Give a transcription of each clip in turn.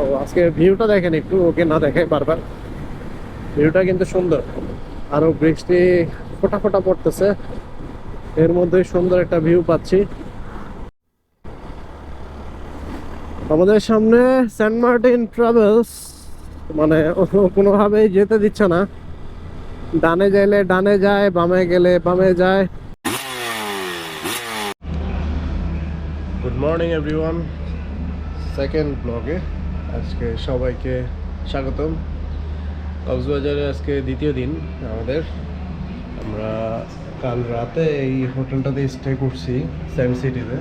তো আজকে ভিউটা দেখেন একটু, ওকে না দেখে বারবার। ভিউটা কিন্তু সুন্দর। আরও বৃষ্টি ফোটা ফোটা পড়তেছে। এর মধ্যে সুন্দর একটা ভিউ পাচ্ছি। আমাদের সামনে সেন্ট মার্টিন ট্রাভেলস মানে কোনোভাবেই যেতে দিচ্ছে না। ডানে যাইলে ডানে যায়, বামে গেলে বামে যায়। গুড মর্নিং এভরিওয়ান সেকেন্ড ব্লগে আজকে সবাইকে স্বাগতম। কক্সবাজারে আজকে দ্বিতীয় দিন আমাদের। আমরা কাল রাতে এই হোটেলটাতে স্টে করছি স্যাম সিটিতে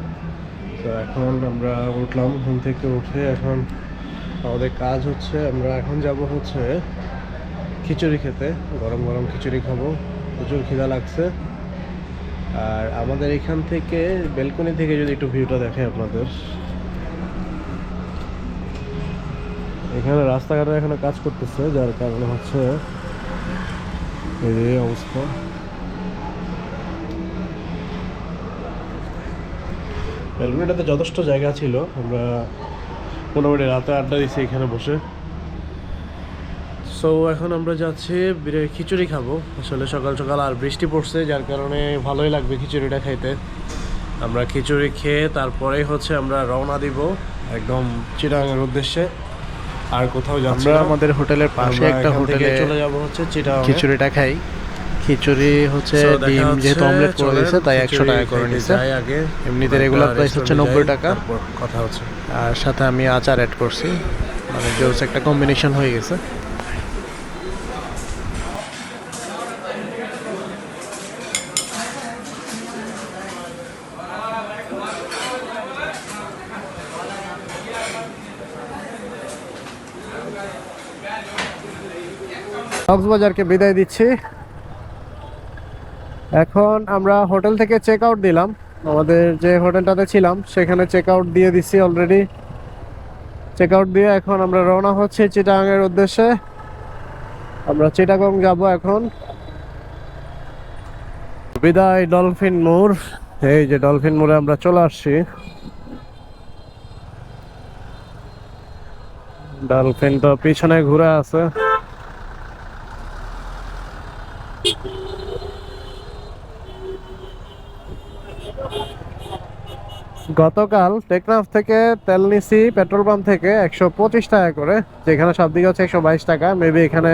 তো এখন আমরা উঠলাম, ঘুম থেকে উঠে এখন আমাদের কাজ হচ্ছে, আমরা এখন যাব হচ্ছে খিচুড়ি খেতে। গরম গরম খিচুড়ি খাব। প্রচুর খিদা লাগছে। আর আমাদের এখান থেকে, বেলকনি থেকে যদি একটু ভিউটা দেখে আপনাদের। এখানে রাস্তাঘাটে এখানে কাজ করতেছে, যার কারণে হচ্ছে এই অবস্থা। বেলকনিটাতে যথেষ্ট জায়গা ছিল। আমরা মোটামুটি রাতে আড্ডা দিচ্ছি এখানে বসে। সো এখন আমরা যাচ্ছি খিচুড়ি খাব। আসলে সকাল সকাল আর বৃষ্টি পড়ছে, যার কারণে ভালোই লাগবে খিচুড়িটা খাইতে। আমরা খিচুড়ি খেয়ে তারপরেই হচ্ছে আমরা রওনা দিব একদম চিটাগাংয়ের উদ্দেশ্যে। আর কোথাও যাচ্ছি আমরা। আমাদের হোটেলের পাশে একটা হোটেলে চলে যাব হচ্ছে চিটাগাং খিচুড়িটা খাই। খিচুড়ি হচ্ছে ডিম যেহেতু অমলেট করে দিয়েছে তাই একশো টাকা করে নিয়েছে এমনিতে রেগুলার প্রাইস হচ্ছে নব্বই টাকা। কথা হচ্ছে। আর সাথে আমি আচার অ্যাড করছি। মানে জোস একটা কম্বিনেশন হয়ে গেছে। কক্সবাজারকে বিদায় দিচ্ছি। এখন আমরা হোটেল থেকে চেক আউট দিলাম। আমাদের যে হোটেলটাতে ছিলাম, সেখানে চেক আউট দিয়ে দিচ্ছি অলরেডি চেক আউট দিয়ে এখন আমরা রওনা হচ্ছি চিটাগাংয়ের উদ্দেশ্যে। আমরা চিটাগং যাব এখন। বিদায়, ডলফিন মোড়। এই যে ডলফিন মোড়ে আমরা চলে আসছি। ডলফিন তো পিছনে ঘুরে আছে। গতকাল টেকনাফ থেকে তেল নিছি পেট্রোল পাম্প থেকে একশো পঁচিশ টাকা করে, যেখানে সব দিকে হচ্ছে একশো বাইশ টাকা মেবি এখানে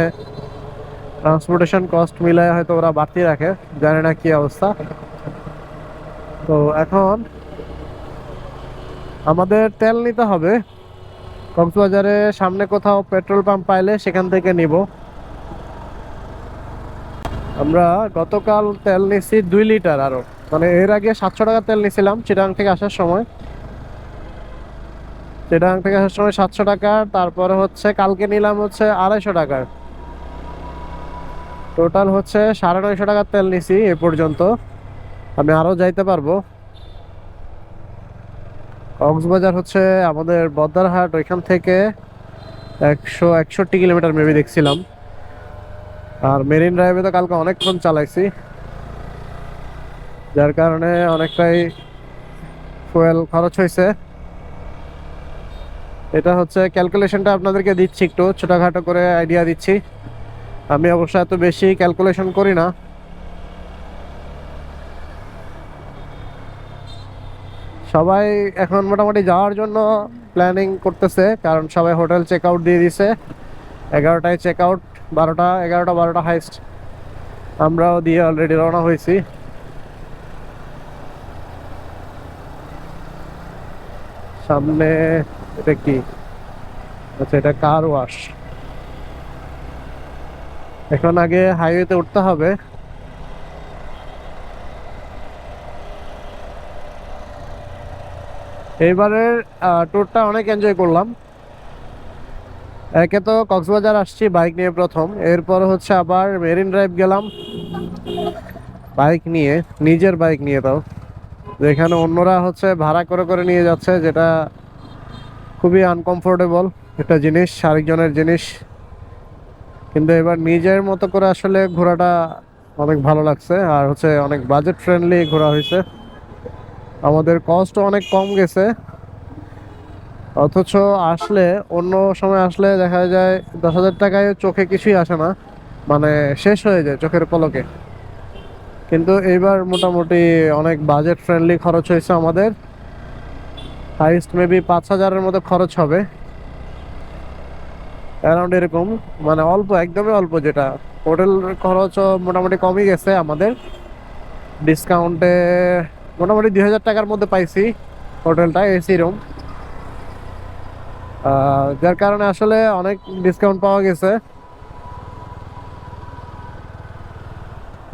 ট্রান্সপোর্টেশন কস্ট মিলায় হয়তো ওরা বাড়তি রাখে, জানে না কি অবস্থা। তো এখন আমাদের তেল নিতে হবে। কক্সবাজারে সামনে কোথাও পেট্রোল পাম্প পাইলে সেখান থেকে নিব। আমরা গতকাল তেল নিছি দুই লিটার আরও। মানে এর আগে সাতশো টাকা তেল নিছিলাম চিটাং থেকে আসার সময়। চিটাং থেকে আসার সময় সাতশো টাকা, তারপরে হচ্ছে কালকে নিলাম হচ্ছে আড়াইশো টাকার। টোটাল হচ্ছে সাড়ে নয়শো টাকার তেল নিছি এ পর্যন্ত। আমি আরও যাইতে পারব। কক্সবাজার হচ্ছে আমাদের বদ্দারহাট ওইখান থেকে একশো একষট্টি কিলোমিটার মেবি দেখছিলাম। আর মেরিন ড্রাইভে তো কালকে অনেকক্ষণ চালাইছি। যার কারণে অনেকটাই ফুয়েল খরচ হয়েছে। এটা হচ্ছে ক্যালকুলেশনটা আপনাদেরকে দিচ্ছি একটু, ছোটোখাটো করে আইডিয়া দিচ্ছি। আমি অবশ্য এত বেশি ক্যালকুলেশন করি না। সবাই এখন মোটামুটি যাওয়ার জন্য প্ল্যানিং করতেছে, কারণ সবাই হোটেল চেক আউট দিয়ে দিছে। এগারোটায় চেক আউট বারোটা, এগারোটা, বারোটা হাইস্ট আমরাও দিয়ে অলরেডি রওনা হয়েছি। সামনে এটা কি? আচ্ছা এটা কার ওয়াশ এখন আগে হাইওয়েতে উঠতে হবে। এইবারের ট্যুরটা অনেক এনজয় করলাম। একে তো কক্সবাজার আসছি বাইক নিয়ে প্রথম। এরপর হচ্ছে আবার মেরিন ড্রাইভ গেলাম। বাইক নিয়ে, নিজের বাইক নিয়ে তাও। যেখানে অন্যরা হচ্ছে ভাড়া করে করে নিয়ে যাচ্ছে, যেটা খুবই আনকমফোর্টেবল একটা জিনিস, আরেকজনের জিনিস। কিন্তু এবার নিজের মতো করে আসলে ঘোরাটা অনেক ভালো লাগছে, আর হচ্ছে অনেক বাজেট ফ্রেন্ডলি ঘোরা হয়েছে। আমাদের কস্ট অনেক কম গেছে। অথচ আসলে, অন্য সময় আসলে দেখা যায় দশ হাজার টাকায় চোখে কিছুই আসে না। মানে শেষ হয়ে যায় চোখের পলকে। কিন্তু এইবার মোটামুটি অনেক বাজেট ফ্রেন্ডলি খরচ হয়েছে আমাদের। হাইস্ট মেবি পাঁচ হাজারের মতো খরচ হবে। অ্যারাউন্ড এরকম মানে অল্প, একদমই অল্প যেটা। হোটেল খরচও মোটামুটি কমই গেছে আমাদের। ডিসকাউন্টে মোটামুটি দুই হাজার টাকার মধ্যে পাইছি হোটেলটা এসি রুম যার কারণে আসলে অনেক ডিসকাউন্ট পাওয়া গেছে।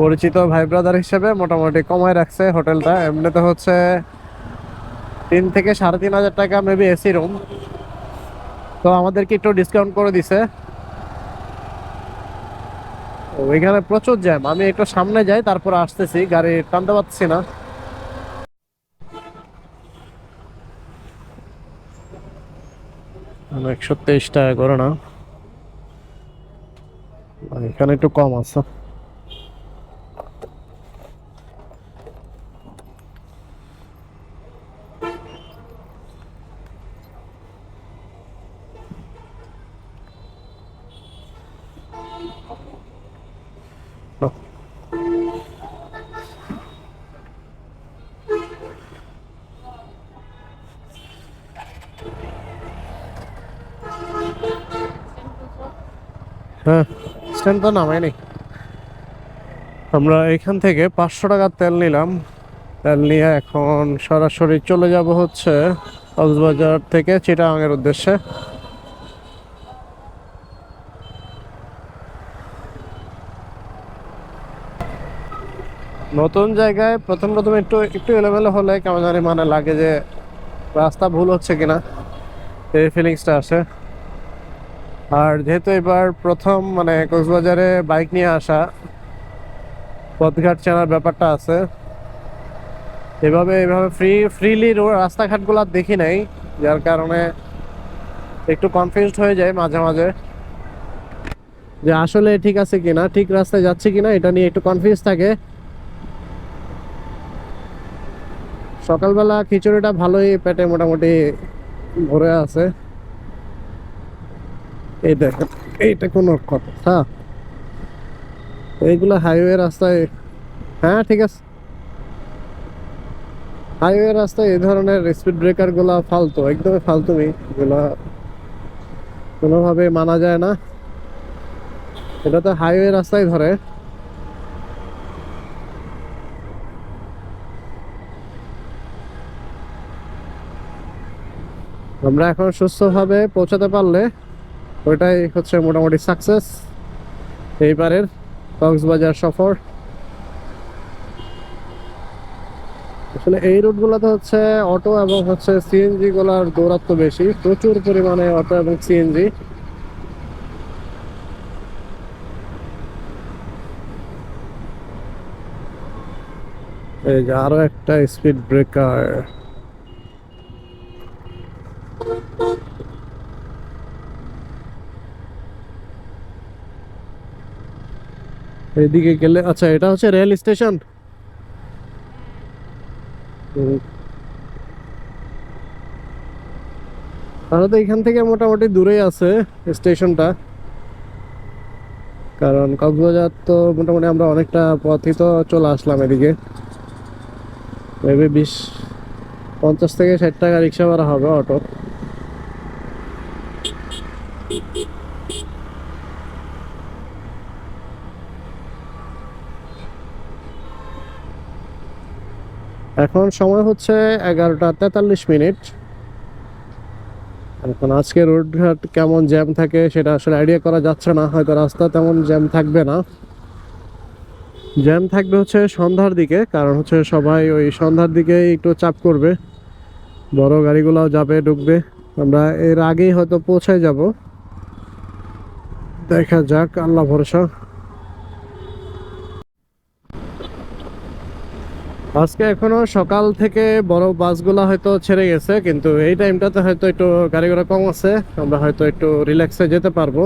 পরিচিত ভাই ব্রাদার হিসেবে মোটামুটি কমায় রাখছে হোটেলটা। এমনিতে হচ্ছে তিন থেকে সাড়ে তিন হাজার টাকা মেবি এসি রুম তো আমাদেরকে একটু ডিসকাউন্ট করে দিছে। ওইখানে প্রচুর জ্যাম আমি একটু সামনে যাই, তারপর আসতেছি। গাড়ি টানতে পারছি না। একশো তেইশ টাকা করে না এখানে একটু কম আছে হ্যাঁ স্ট্যান্ড তো নামাই নেই আমরা এখান থেকে পাঁচশো টাকার তেল নিলাম। তেল নিয়ে এখন সরাসরি চলে যাব হচ্ছে কক্সবাজার থেকে চিটাগাংয়ের উদ্দেশ্যে। নতুন জায়গায় প্রথম প্রথম একটু একটু এলোমেলো হলে কেমন জানি মানে লাগে যে রাস্তা ভুল হচ্ছে কিনা। এই ফিলিংসটা আসে। আর যেহেতু এবার প্রথম মানে কক্সবাজারে বাইক নিয়ে আসা, পথঘাট চেনার ব্যাপারটা আছে। এভাবে এভাবে ফ্রি ফ্রিলি রাস্তাঘাটগুলো দেখি নাই, যার কারণে একটু কনফিউজড হয়ে যায় মাঝে মাঝে। যে আসলে ঠিক আছে কিনা, ঠিক রাস্তায় যাচ্ছে কিনা, এটা নিয়ে একটু কনফিউজ থাকে। সকালবেলা খিচুড়িটা ভালোই পেটে মোটামুটি ভরে আছে। এই দেখেন, এইটা কোনো কথা এইগুলো হাইওয়ে রাস্তায় হ্যাঁ ঠিক আছে। হাইওয়ে রাস্তায় এই ধরনের স্পিড ব্রেকারগুলা ফালতু, একদমই ফালতুমি এগুলা কোনোভাবে মানা যায় না। এটা তো হাইওয়ে রাস্তায় ধরে। আমরা এখন সুস্থভাবে পৌঁছাতে পারলে ওইটাই হচ্ছে মোটামুটি সাকসেস এইবারের কক্সবাজার সফর। আসলে এই রুটগুলোতে হচ্ছে অটো এবং হচ্ছে সিএনজি গুলার দৌরাত্ম বেশি। প্রচুর পরিমাণে অটো এবং সিএনজি এই যে আরও একটা স্পিড ব্রেকার এইদিকে গেলে আচ্ছা এটা হচ্ছে রেল স্টেশন। তাহলে তো এখান থেকে মোটামুটি দূরেই আছে স্টেশনটা। কারণ কক্সবাজার তো মোটামুটি আমরা অনেকটা পথই তো চলে আসলাম এদিকে। মেবি বিশ, পঞ্চাশ থেকে ষাট টাকা রিক্সা ভাড়া হবে অটো। এখন সময় হচ্ছে এগারোটা তেতাল্লিশ মিনিট। এখন আজকে রোডঘাট কেমন জ্যাম থাকে সেটা আসলে আইডিয়া করা যাচ্ছে না, হয়তো রাস্তা তেমন জ্যাম থাকবে না। জ্যাম থাকবে হচ্ছে সন্ধ্যার দিকে, কারণ হচ্ছে সবাই ওই সন্ধ্যার দিকে একটু চাপ করবে। বড় গাড়িগুলোও যাবে, ঢুকবে। আমরা এর আগেই হয়তো পৌঁছায় যাব। দেখা যাক, আল্লাহ ভরসা। আজকে এখনও সকাল থেকে বড় বাসগুলো হয়তো ছেড়ে গেছে, কিন্তু এই টাইমটাতে হয়তো একটু গাড়ি ঘোড়া কম আছে, আমরা হয়তো একটু রিল্যাক্সে যেতে পারব।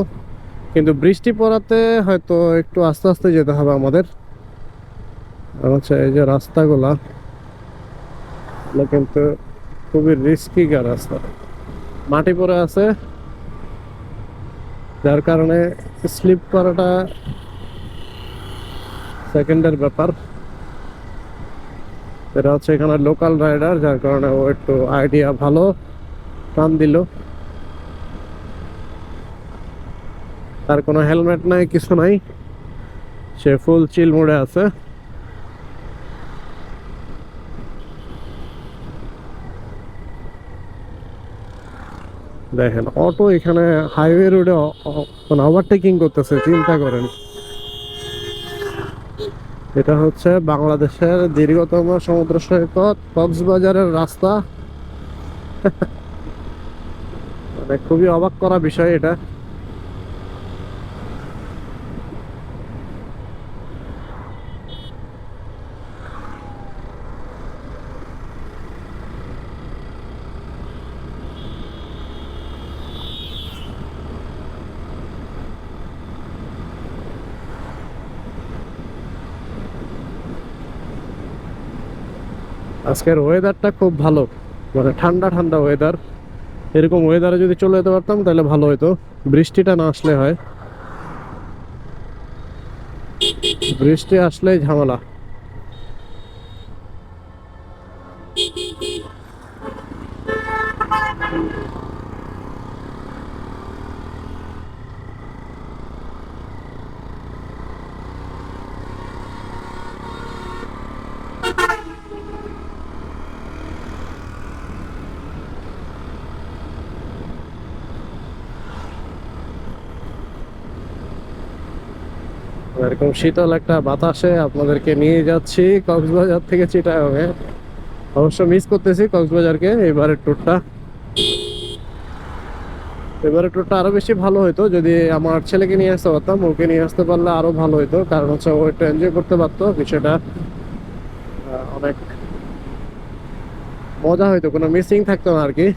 কিন্তু বৃষ্টি পড়াতে হয়তো একটু আস্তে আস্তে যেতে হবে আমাদের। আর হচ্ছে এই যে রাস্তাগুলা কিন্তু খুবই রিস্কি রাস্তা। মাটি পড়ে আছে, যার কারণে স্লিপ করাটা সেকেন্ডের ব্যাপার। এটা হচ্ছে এখানে লোকাল রাইডার যার কারণে ও একটু আইডিয়া ভালো। টান দিল। তার কোনো হেলমেট নাই, কিছু নাই। সে ফুল চিল মোড়ে আছে। দেখেন অটো এখানে হাইওয়ে রোডে ওভারটেকিং করতেছে, চিন্তা করেন। এটা হচ্ছে বাংলাদেশের দীর্ঘতম সমুদ্র সৈকত কক্সবাজারের রাস্তা। মানে খুবই অবাক করা বিষয় এটা। আজকের ওয়েদারটা খুব ভালো। মানে ঠান্ডা ঠান্ডা ওয়েদার এরকম ওয়েদারে যদি চলে যেতে পারতাম, তাহলে ভালো হতো বৃষ্টিটা না আসলে হয়। বৃষ্টি আসলেই ঝামেলা। এরকম শীতল একটা বাতাসে আপনাদেরকে নিয়ে যাচ্ছি কক্সবাজার থেকে চিটাগাংয়ে অবশ্য মিস করতেছি কক্সবাজারকে, এবারের ট্যুরটা এবারের ট্যুরটা আরও বেশি ভালো হতো যদি আমার ছেলেকে নিয়ে আসতে পারতাম, ওকে নিয়ে আসতে পারলে আরও ভালো হতো কারণ হচ্ছে ও একটু এনজয় করতে পারতো, বিষয়টা অনেক মজা হইতো, কোনো মিসিং থাকতো না আর কি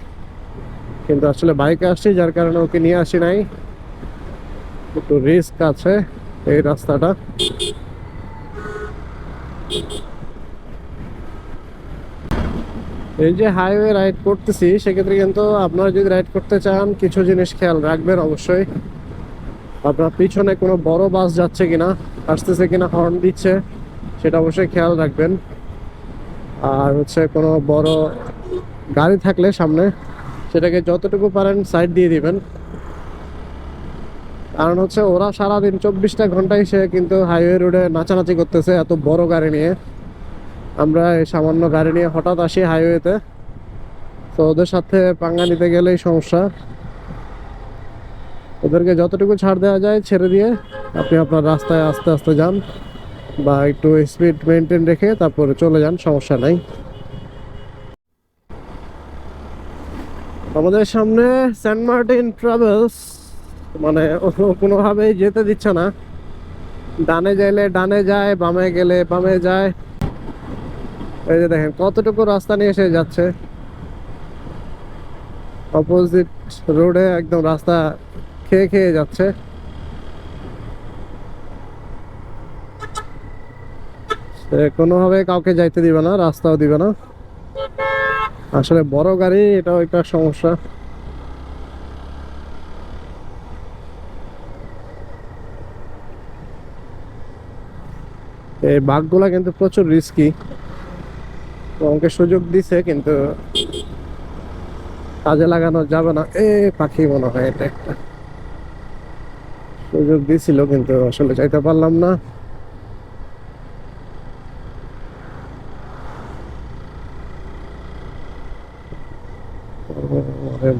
কিন্তু আসলে বাইকে আসছি, যার কারণে ওকে নিয়ে আসি নাই। একটু রিস্ক আছে। এই রাস্তাটা। এই যে হাইওয়ে রাইড করতেছি, সেক্ষেত্রে কিন্তু আপনারা যদি রাইড করতে চান, কিছু জিনিস খেয়াল রাখবেন অবশ্যই। আপনার পিছনে কোনো বড় বাস যাচ্ছে কিনা, আসতেছে কিনা হর্ন দিচ্ছে, সেটা অবশ্যই খেয়াল রাখবেন। আর হচ্ছে কোনো বড় গাড়ি থাকলে সামনে, সেটাকে যতটুকু পারেন সাইড দিয়ে দিবেন। কারণ হচ্ছে ওরা সারাদিন চব্বিশটা ঘন্টায় সে কিন্তু হাইওয়ে রোডে নাচানাচি করতেছে এত বড় গাড়ি নিয়ে। আমরা এই সামান্য গাড়ি নিয়ে হঠাৎ আসি হাইওয়েতে তো। ওদের সাথে পাঙ্গা নিতে গেলেই সমস্যা। ওদেরকে যতটুকু ছাড় দেওয়া যায় ছেড়ে দিয়ে আপনি আপনার রাস্তায় আস্তে আস্তে যান বা একটু স্পিড মেনটেন রেখে তারপরে চলে যান, সমস্যা নাই। আমাদের সামনে সেন্ট মার্টিন ট্রাভেলস মানে কোনোভাবেই যেতে দিচ্ছে না। ডানে গেলে ডানে যায়, বামে গেলে বামে যায়। এই যে দেখেন, কতটুকু রাস্তা নিয়ে এসে যাচ্ছে। অপোজিট রোডে একদম রাস্তা খেয়ে খেয়ে যাচ্ছে। সে কোনোভাবে কাউকে যাইতে দিবে না, রাস্তাও দিবে না। আসলে বড় গাড়ি, এটাও একটা সমস্যা। এই বাঘগুলা কিন্তু প্রচুর রিস্কি আমাকে সুযোগ দিছে, কিন্তু কাজে লাগানো যাবে না। এ, পাখি মনে হয় এটা একটা। সুযোগ দিছিল, কিন্তু আসলে চাইতে পারলাম না। আরে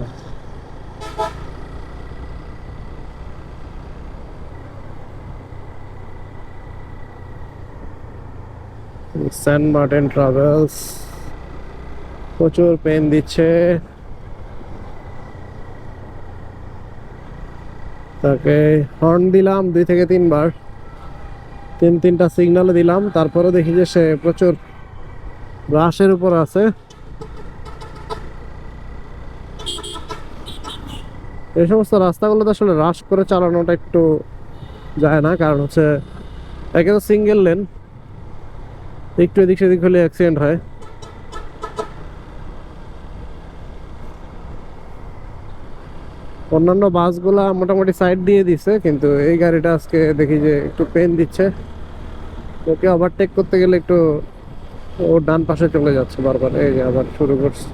সেন্ট মার্টিন ট্রাভেলস। প্রচুর পেন দিচ্ছে। তাকে হর্ন দিলাম দুই থেকে তিনবার। তিন, তিনটা সিগন্যাল দিলাম, তারপরে দেখি যে সে প্রচুর রাশের উপর আছে। এই সমস্ত রাস্তাগুলোতে আসলে রাশ করে চালানোটা একটু যায় না, কারণ হচ্ছে একে তো সিঙ্গেল লেন একটু এদিক সেদিক হলে অ্যাক্সিডেন্ট হয়। অন্যান্য বাসগুলা মোটামুটি সাইড দিয়ে দিছে, কিন্তু এই গাড়িটা আজকে দেখি যে একটু পেন দিচ্ছে। ওকে ওভারটেক করতে গেলে একটু ও ডান পাশে চলে যাচ্ছে বারবার, এই যে আবার শুরু করছে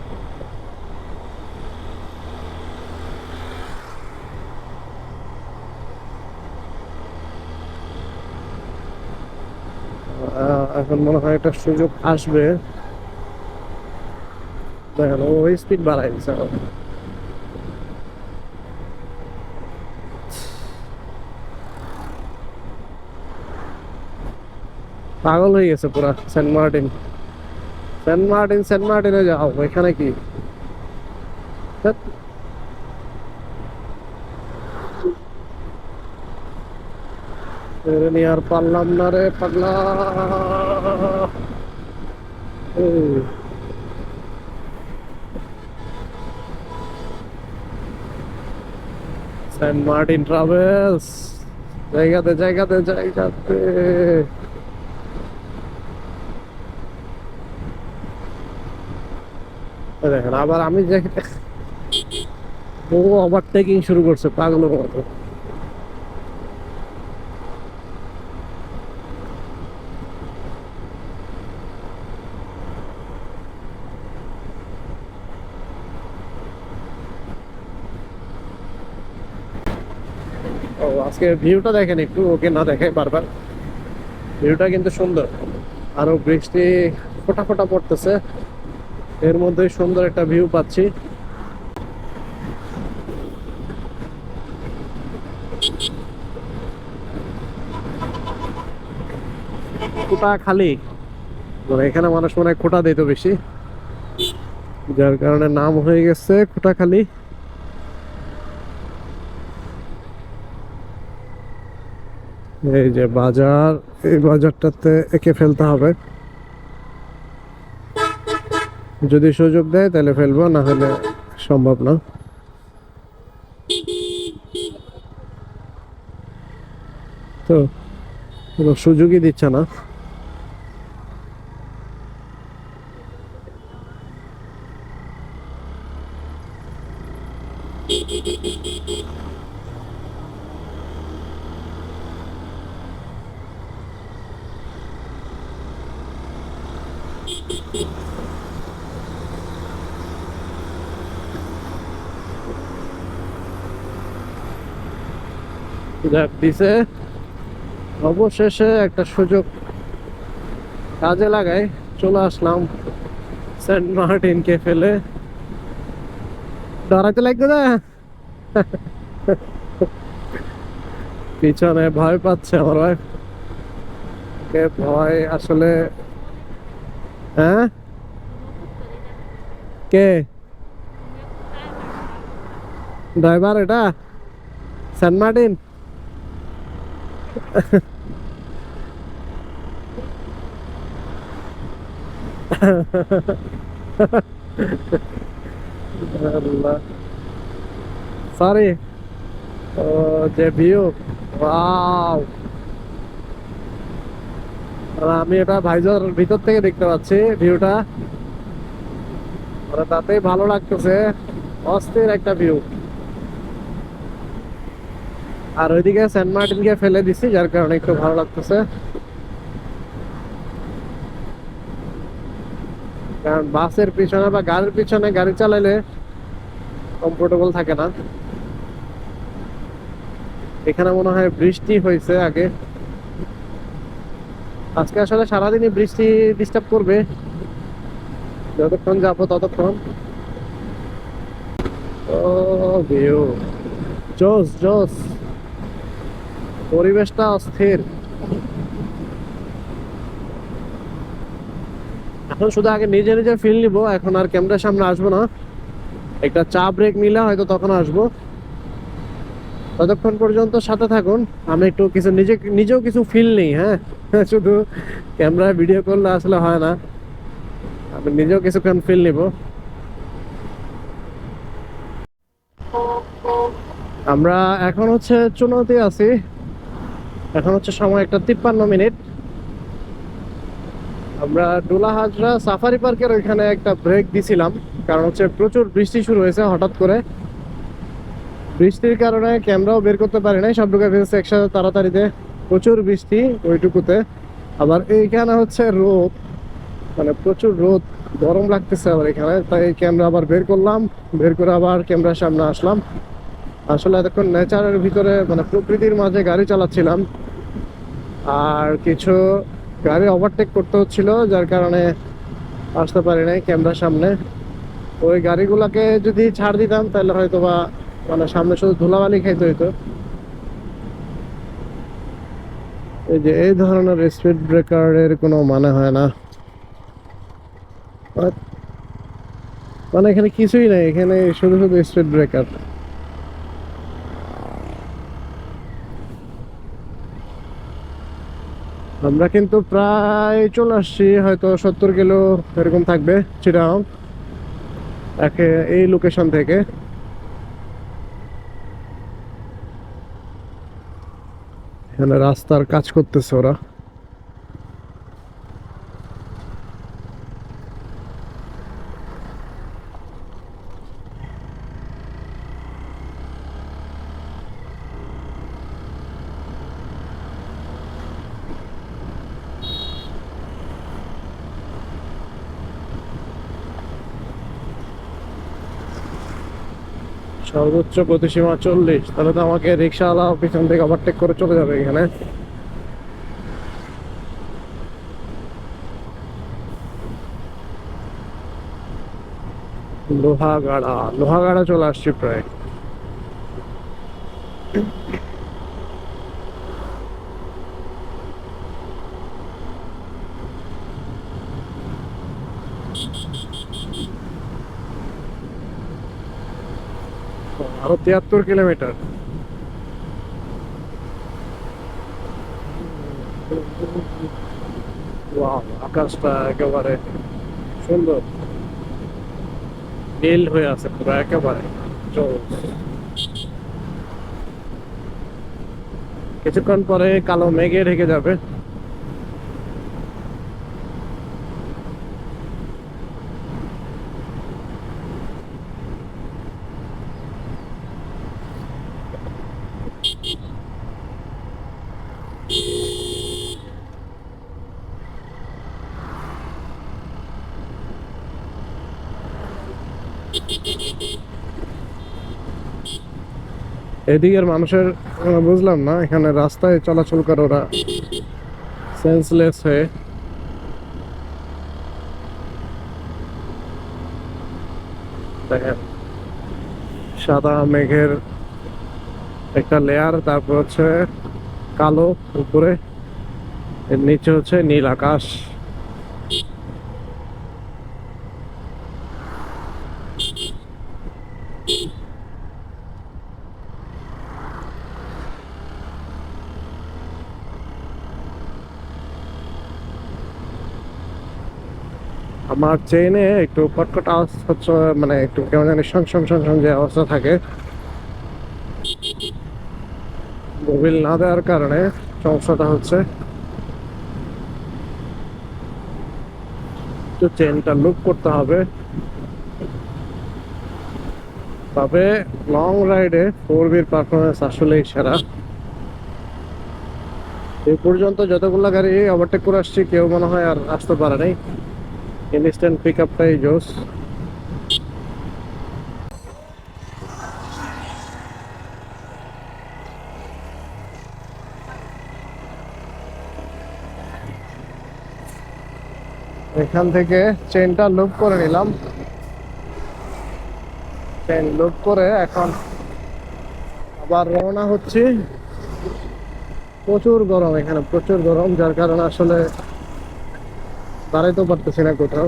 আহ, এখন মনে হয় একটা সুযোগ আসবে। দেখেন, ও স্পিড বাড়াই দিচ্ছে পাগল হয়ে গেছে পুরা Saint Martin. Saint Martin, Saint মার্টিনে যাও এখানে কি? নিয়ে আর পারলাম না রে পাগলা। Saint Martin travels. জায়গাতে জায়গাতে জায়গাতে। দেখেন, আবার আমি যে ও ওভারটেকিং শুরু করছে পাগলের মতো ও আজকে ভিউটা দেখেন একটু, ওকে না দেখাই বারবার। ভিউটা কিন্তু সুন্দর। আরও বৃষ্টি ফোটা ফোটা পড়তেছে। এর মধ্যে সুন্দর একটা ভিউ পাচ্ছি। খোটা খালি। মানে এখানে মানুষ মনে হয় খোটা দিত বেশি। যার কারণে নাম হয়ে গেছে খোটা খালি। এই যে বাজার, এই বাজারটাতে একে ফেলতে হবে। যদি সুযোগ দেয় তাহলে ফেলব, না হলে সম্ভব না। তো, কোনো সুযোগই দিচ্ছে না। যাক, দিছে। অবশেষে একটা সুযোগ কাজে লাগাই, চলে আসলাম সেন্ট মার্টিন কে ফেলে। ডরাইতে লাগবে না? পিছনে ভয় পাচ্ছে আমার ভাই কে ভয়? আসলে হ্যাঁ? কে? ড্রাইভার এটা? Saint Martin? সরি ও যে ভিউ ওয়াও আর আমি এটা ভাইজার ভিতর থেকে দেখতে পাচ্ছি ভিউটা। মানে তাতেই ভালো লাগতেছে। অস্থির একটা ভিউ। আর ওইদিকে সেন্ট মার্টিনকে ফেলে দিছি, যার কারণে একটু ভালো লাগতেছে। কারণ বাসের পিছনে বা গাড়ির পিছনে গাড়ি চালাইলে কমফোর্টেবল থাকে না। এখানে মনে হয় বৃষ্টি হয়েছে আগে। আজকে আসলে সারাদিনই বৃষ্টি ডিস্টার্ব করবে। যতক্ষণ যাব ততক্ষণ। ও ভিউ জোস জোস পরিবেশটা অস্থির। এখন শুধু আগে নিজে নিজে ফিল নিব, এখন আর ক্যামেরার সামনে আসব না। একটা চা ব্রেক নিলে হয়তো তখন আসব। ততক্ষণ পর্যন্ত সাথে থাকুন। আমি একটু কিছু নিজে, নিজেও কিছু ফিল নেই হ্যাঁ? শুধু ক্যামেরায় ভিডিও করলে আসলে হয় না। আমি নিজেও কিছুক্ষণ ফিল নিব। আমরা এখন হচ্ছে চুনতে আছি। এখন হচ্ছে সময় একটা তিপ্পান্ন মিনিট। আমরা ডোলা হাজরা সাফারি পার্কের ওইখানে একটা ব্রেক দিছিলাম, কারণ হচ্ছে প্রচুর বৃষ্টি শুরু হয়েছে হঠাৎ করে। বৃষ্টির কারণে ক্যামেরাও বের করতে পারি নাই, সব ঢুকে ফেলছে একসাথে তাড়াতাড়িতে। প্রচুর বৃষ্টি ওইটুকুতে। আবার এইখানে হচ্ছে রোদ মানে প্রচুর রোদ, গরম লাগতেছে আবার এখানে। তাই ক্যামেরা আবার বের করলাম, বের করে আবার ক্যামেরার সামনে আসলাম। আসলে এতক্ষণ নেচারের ভিতরে মানে প্রকৃতির মাঝে গাড়ি চালাচ্ছিলাম। আর কিছু গাড়ি ওভারটেক করতে হচ্ছিল, যার কারণে আসতে পারি নাই ক্যামেরার সামনে। ওই গাড়িগুলোকে যদি ছাড় দিতাম, তাহলে হয়তো বা মানে সামনে শুধু ধুলাবালি খাইতে হইতো। এই যে এই ধরনের স্পিড ব্রেকারের কোনো মানে হয় না। মানে- এখানে কিছুই নাই, এখানে শুধু শুধু স্পিড ব্রেকার আমরা কিন্তু প্রায় চলে আসছি, হয়তো সত্তর কিলো এরকম থাকবে চিরাং একে এই লোকেশন থেকে। এখানে রাস্তার কাজ করতেছে ওরা। সর্বোচ্চ গতিসীমা চল্লিশ, তাহলে তো আমাকে রিক্সাওয়ালা পিছন থেকে ওভারটেক করে চলে যাবে এখানে। লোহাগাড়া লোহাগাড়া চলে আসছি প্রায় আরও তিয়াত্তর কিলোমিটার। আকাশটা একেবারে সুন্দর। নীল হয়ে আছে পুরো, একেবারে। কিছুক্ষণ পরে কালো মেঘে ঢেকে যাবে। এদিকের মানুষের বুঝলাম না, এখানে রাস্তায় চলাচল করে ওরা সেন্সলেস হয়ে। দেখেন, সাদা মেঘের একটা লেয়ার তারপর হচ্ছে কালো উপরে, এর নিচে হচ্ছে নীল আকাশ। আমার চেইনে একটু কটকট আওয়াজ হচ্ছে মানে একটু কেমন জানি সং সং সং সং যে অবস্থা থাকে। মোবিল না দেওয়ার কারণে সমস্যাটা হচ্ছে। একটু চেনটা লুক করতে হবে। তবে লং রাইডে ফোর বির পারফরমেন্স আসলেই সেরা। এই পর্যন্ত যতগুলো গাড়ি ওভারটেক করে আসছি, কেউ মনে হয় আর আসতে পারে নাই। ইনস্ট্যান্ট পিক আপটাই জোস। এখান থেকে চেনটা লুপ করে নিলাম। চেন লুপ করে এখন আবার রওনা হচ্ছি। প্রচুর গরম এখানে, প্রচুর গরম, যার কারণে আসলে দাঁড়াইতেও পারতেছি না কোথাও।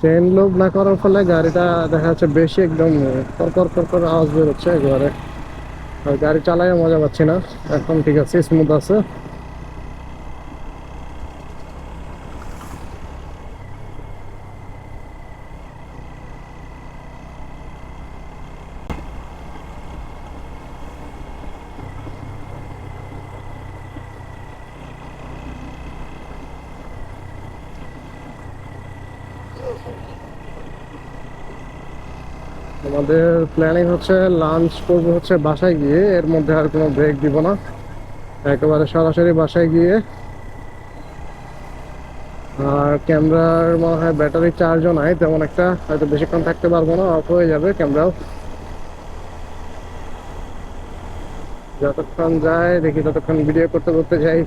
চেন লোভ না করার ফলে গাড়িটা দেখা যাচ্ছে বেশি একদম কর কর আওয়াজ বেরোচ্ছে একেবারে। গাড়ি চালাই মজা পাচ্ছি না। এখন ঠিক আছে স্মুথ আছে। আমাদের প্ল্যানিং হচ্ছে লাঞ্চ করব হচ্ছে বাসায় গিয়ে, এর মধ্যে আর কোনো ব্রেক দিব না। একেবারে সরাসরি বাসায় গিয়ে। আর ক্যামেরার মনে হয় ব্যাটারি চার্জও নাই, তেমন একটা, হয়তো বেশিক্ষণ থাকতে পারব না অফ হয়ে যাবে ক্যামেরাও যতক্ষণ যায়, দেখি, ততক্ষণ ভিডিও করতে করতে যাই।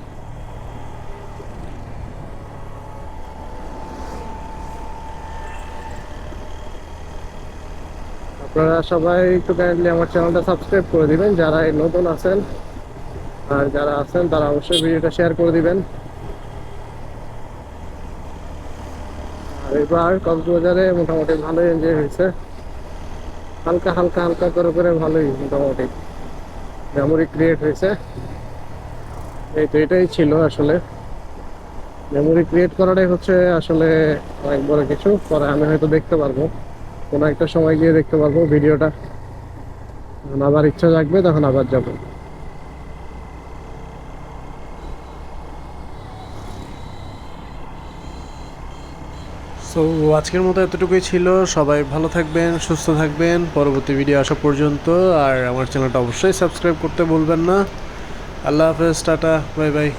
আপনারা সবাই একটু কাইন্ডলি আমার চ্যানেলটা সাবস্ক্রাইব করে দিবেন। যারা নতুন আছেন আর যারা আছেন, তারা অবশ্যই ভিডিওটা শেয়ার করে দিবেন। আর এবার কক্সবাজারে মোটামুটি ভালোই এনজয় হয়েছে। হালকা হালকা হালকা করে করে ভালোই মোটামুটি মেমোরি ক্রিয়েট হয়েছে। এই তো এটাই ছিল আসলে। মেমোরি ক্রিয়েট করাটাই হচ্ছে আসলে অনেক বড় কিছু। পরে আমি হয়তো দেখতে পারব। কোনো একটা সময় গিয়ে দেখতে পারব ভিডিওটা। আবার ইচ্ছা জাগবে, তখন আবার যাব। সো আজকের মতো এতটুকুই ছিল। সবাই ভালো থাকবেন, সুস্থ থাকবেন। পরবর্তী ভিডিও আসা পর্যন্ত। আর আমার চ্যানেলটা অবশ্যই সাবস্ক্রাইব করতে ভুলবেন না। আল্লাহ হাফেজ, টাটা, বাই বাই।